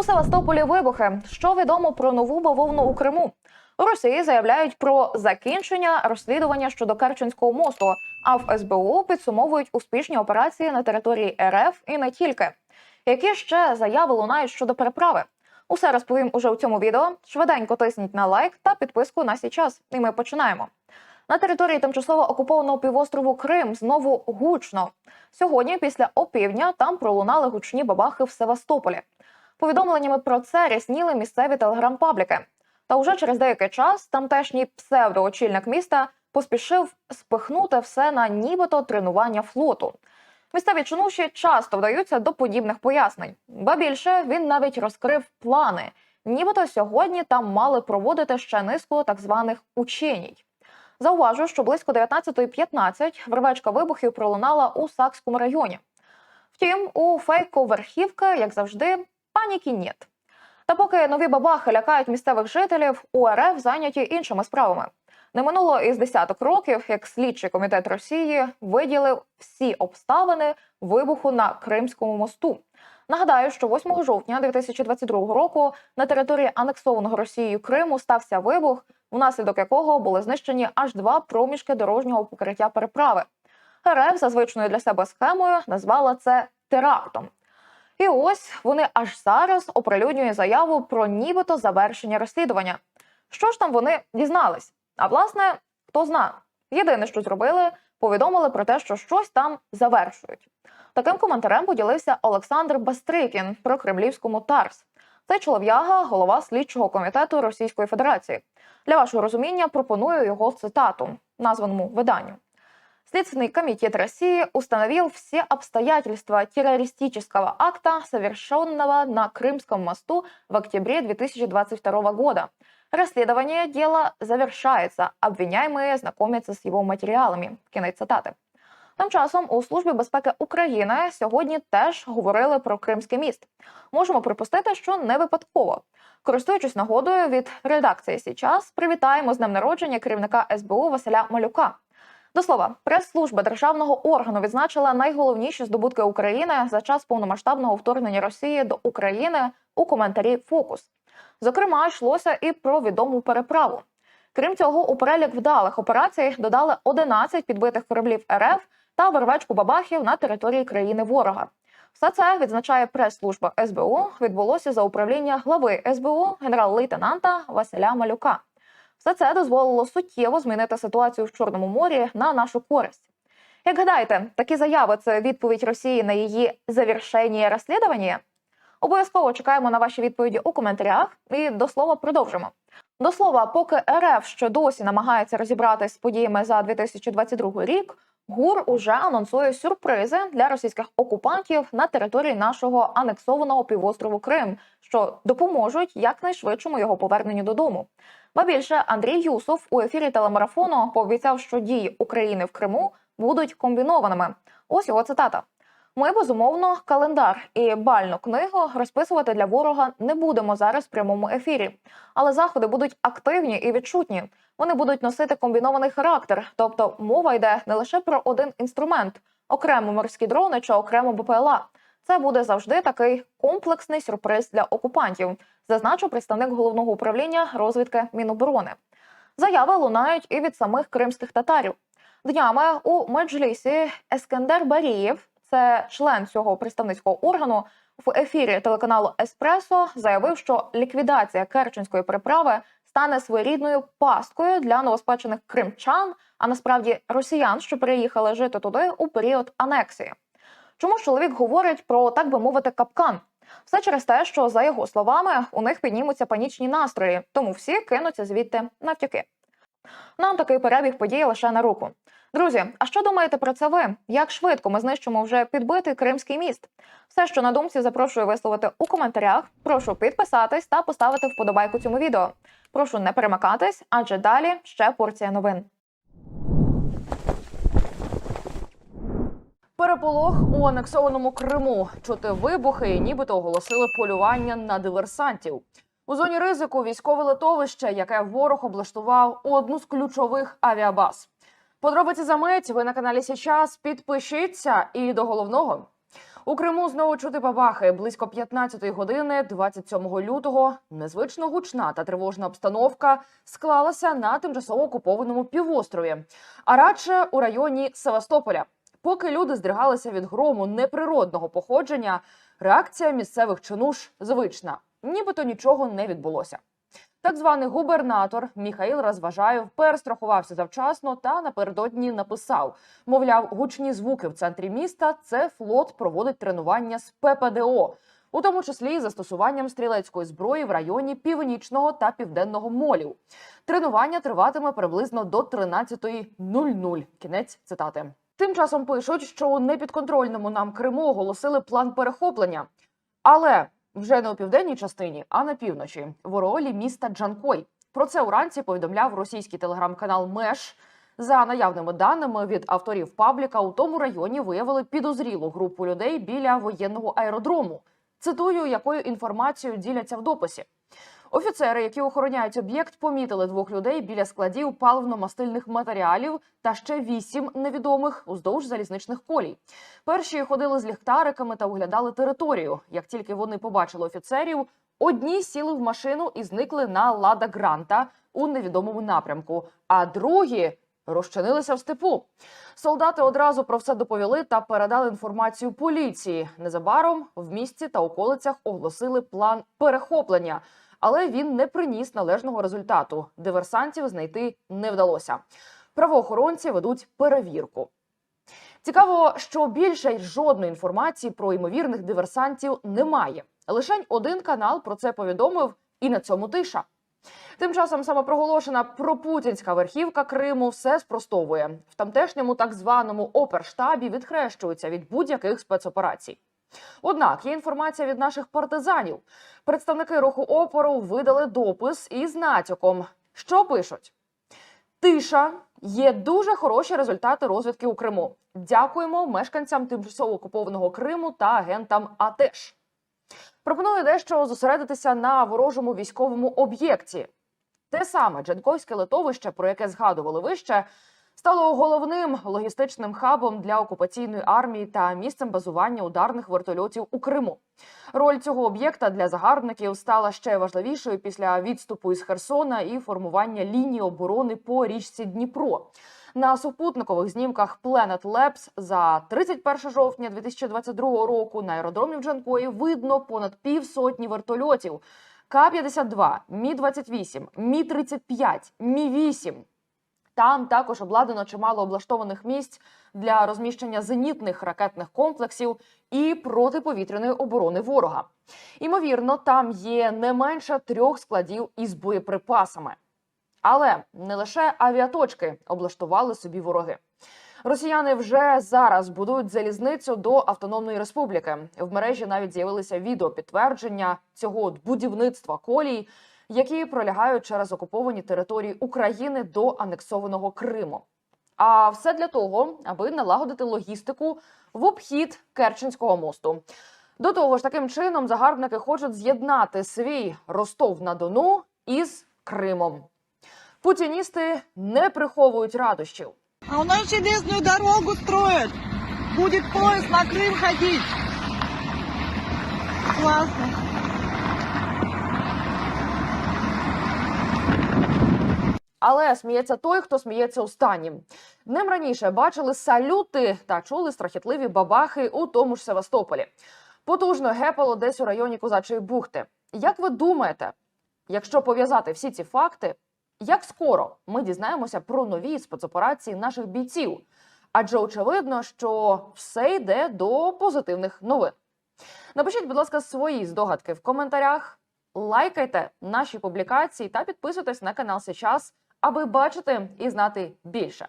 У Севастополі вибухи. Що відомо про нову бавовну у Криму? У Росії заявляють про закінчення розслідування щодо Керченського мосту. А в СБУ підсумовують успішні операції на території РФ і не тільки. Які ще заяви лунають щодо переправи? Усе розповім уже у цьому відео. Швиденько тисніть на лайк та підписку на сій час. І ми починаємо. На території тимчасово окупованого півострову Крим знову гучно. Сьогодні, після опівдня, там пролунали гучні бабахи в Севастополі. Повідомленнями про це рясніли місцеві телеграм-пабліки. Та уже через деякий час тамтешній псевдоочільник міста поспішив спихнути все на нібито тренування флоту. Місцеві чинуші часто вдаються до подібних пояснень, ба більше він навіть розкрив плани. Нібито сьогодні там мали проводити ще низку так званих ученій. Зауважу, що близько 19.15 вервечка вибухів пролунала у Сакському районі. Втім, у фейко-верхівки, як завжди, паніки нет. Та поки нові бабахи лякають місцевих жителів, УРФ зайняті іншими справами. Не минуло із десяток років, як слідчий комітет Росії виділив всі обставини вибуху на Кримському мосту. Нагадаю, що 8 жовтня 2022 року на території анексованого Росією Криму стався вибух, внаслідок якого були знищені аж два проміжки дорожнього покриття переправи. РФ за звичною для себе схемою назвала це терактом. І ось вони аж зараз оприлюднюють заяву про нібито завершення розслідування. Що ж там вони дізнались? А власне, хто зна. Єдине, що зробили, повідомили про те, що щось там завершують. Таким коментарем поділився Олександр Бастрикін про кремлівському ТАРС. Цей чолов'яга, голова слідчого комітету Російської Федерації. Для вашого розуміння пропоную його цитату названому виданню. Следственный комитет России установил все обстоятельства террористического акта, совершенного на Крымском мосту в октябре 2022 года. Расследование дела завершается, обвиняемые знакомятся з його матеріалами. Кінець цитати. Тим часом у службі безпеки України сьогодні теж говорили про Кримський міст. Можемо припустити, що не випадково. Користуючись нагодою від редакції «Січас», привітаємо з днем народження керівника СБУ Василя Малюка. До слова, прес-служба державного органу відзначила найголовніші здобутки України за час повномасштабного вторгнення Росії до України у коментарі Фокус. Зокрема, йшлося і про відому переправу. Крім цього, у перелік вдалих операцій додали 11 підбитих кораблів РФ та вервечку бабахів на території країни ворога. Все це відзначає прес-служба СБУ. Відбулося за управління глави СБУ генерал-лейтенанта Василя Малюка. Все це дозволило суттєво змінити ситуацію в Чорному морі на нашу користь. Як гадаєте, такі заяви це відповідь Росії на її завершення розслідування? Обов'язково чекаємо на ваші відповіді у коментарях і до слова продовжимо. До слова, поки РФ ще досі намагається розібратись з подіями за 2022 рік, ГУР уже анонсує сюрпризи для російських окупантів на території нашого анексованого півострову Крим, що допоможуть якнайшвидшому його поверненню додому. Ба більше Андрій Юсов у ефірі телемарафону пообіцяв, що дії України в Криму будуть комбінованими. Ось його цитата. Ми безумовно календар і бальну книгу розписувати для ворога не будемо зараз в прямому ефірі. Але заходи будуть активні і відчутні. Вони будуть носити комбінований характер, тобто мова йде не лише про один інструмент, окремо морські дрони чи окремо БПЛА. Це буде завжди такий комплексний сюрприз для окупантів, зазначив представник головного управління розвідки Міноборони. Заяви лунають і від самих кримських татарів. Днями у меджлісі Ескендер Барієв, це член цього представницького органу, в ефірі телеканалу Еспресо заявив, що ліквідація Керченської переправи стане своєрідною пасткою для новоспечених кримчан, а насправді росіян, що переїхали жити туди у період анексії. Чому ж чоловік говорить про так би мовити капкан? Все через те, що за його словами у них піднімуться панічні настрої, тому всі кинуться звідти навтяки. Нам такий перебіг подій лише на руку. Друзі, а що думаєте про це ви? Як швидко ми знищимо вже підбитий Кримський міст? Все, що на думці, запрошую висловити у коментарях. Прошу підписатись та поставити вподобайку цьому відео. Прошу не перемикатись, адже далі ще порція новин. Переполох у анексованому Криму. Чути вибухи і нібито оголосили полювання на диверсантів. У зоні ризику військове литовище, яке ворог облаштував одну з ключових авіабаз. Подробиці за мить. Ви на каналі Січас. Підпишіться і до головного. У Криму знову чути бабахи. Близько 15-ї години, 27 лютого, незвично гучна та тривожна обстановка склалася на тимчасово окупованому півострові, а радше у районі Севастополя. Поки люди здригалися від грому неприродного походження, реакція місцевих чинуш звична, нібито нічого не відбулося. Так званий губернатор Міхаїл Розважаєв перестрахувався завчасно та напередодні написав: мовляв, гучні звуки в центрі міста це флот проводить тренування з ППДО, у тому числі із застосуванням стрілецької зброї в районі північного та південного молів. Тренування триватиме приблизно до 13.00. Кінець цитати. Тим часом пишуть, що у непідконтрольному нам Криму оголосили план перехоплення, але вже не у південній частині, а на півночі, в оролі міста Джанкой. Про це уранці повідомляв російський телеграм-канал Меш. За наявними даними від авторів пабліка, у тому районі виявили підозрілу групу людей біля воєнного аеродрому. Цитую, якою інформацією діляться в дописі. Офіцери, які охороняють об'єкт, помітили двох людей біля складів паливно-мастильних матеріалів та ще вісім невідомих уздовж залізничних колій. Перші ходили з ліхтариками та оглядали територію. Як тільки вони побачили офіцерів, одні сіли в машину і зникли на Лада Гранта у невідомому напрямку, а другі розчинилися в степу. Солдати одразу про все доповіли та передали інформацію поліції. Незабаром в місті та околицях оголосили план перехоплення, але він не приніс належного результату. Диверсантів знайти не вдалося. Правоохоронці ведуть перевірку. Цікаво, що більше жодної інформації про ймовірних диверсантів немає. Лишень один канал про це повідомив, і на цьому тиша. Тим часом самопроголошена пропутінська верхівка Криму все спростовує. В тамтешньому так званому оперштабі відхрещуються від будь-яких спецоперацій. Однак є інформація від наших партизанів. Представники руху опору видали допис із натяком. Що пишуть? Тиша є дуже хороші результати розвідки у Криму. Дякуємо мешканцям тимчасово окупованого Криму та агентам АТЕШ. Пропоную дещо зосередитися на ворожому військовому об'єкті. Те саме Джанкойське литовище, про яке згадували вище, стало головним логістичним хабом для окупаційної армії та місцем базування ударних вертольотів у Криму. Роль цього об'єкта для загарбників стала ще важливішою після відступу із Херсона і формування лінії оборони по річці Дніпро. На супутникових знімках Planet Labs за 31 жовтня 2022 року на аеродромі в Джанкої видно понад півсотні вертольотів. К-52, Мі-28, Мі-35, Мі-8. Там також обладнано чимало облаштованих місць для розміщення зенітних ракетних комплексів і протиповітряної оборони ворога. Імовірно, там є не менше трьох складів із боєприпасами. Але не лише авіаточки облаштували собі вороги. Росіяни вже зараз будують залізницю до автономної республіки. В мережі навіть з'явилися відео підтвердження цього будівництва колій, які пролягають через окуповані території України до анексованого Криму. А все для того, аби налагодити логістику в обхід Керченського мосту. До того ж, таким чином загарбники хочуть з'єднати свій Ростов на Дону із Кримом. Путіністи не приховують радощів. А у нас железную дорогу строят. Будет поезд на Крым ходить. Классно. Але сміється той, хто сміється останнім. Днем раніше бачили салюти та чули страхітливі бабахи у тому ж Севастополі. Потужно гепало десь у районі Козачої бухти. Як ви думаєте, якщо пов'язати всі ці факти, як скоро ми дізнаємося про нові спецоперації наших бійців? Адже очевидно, що все йде до позитивних новин. Напишіть, будь ласка, свої здогадки в коментарях. Лайкайте наші публікації та підписуйтесь на канал Сейчас, аби бачити і знати більше.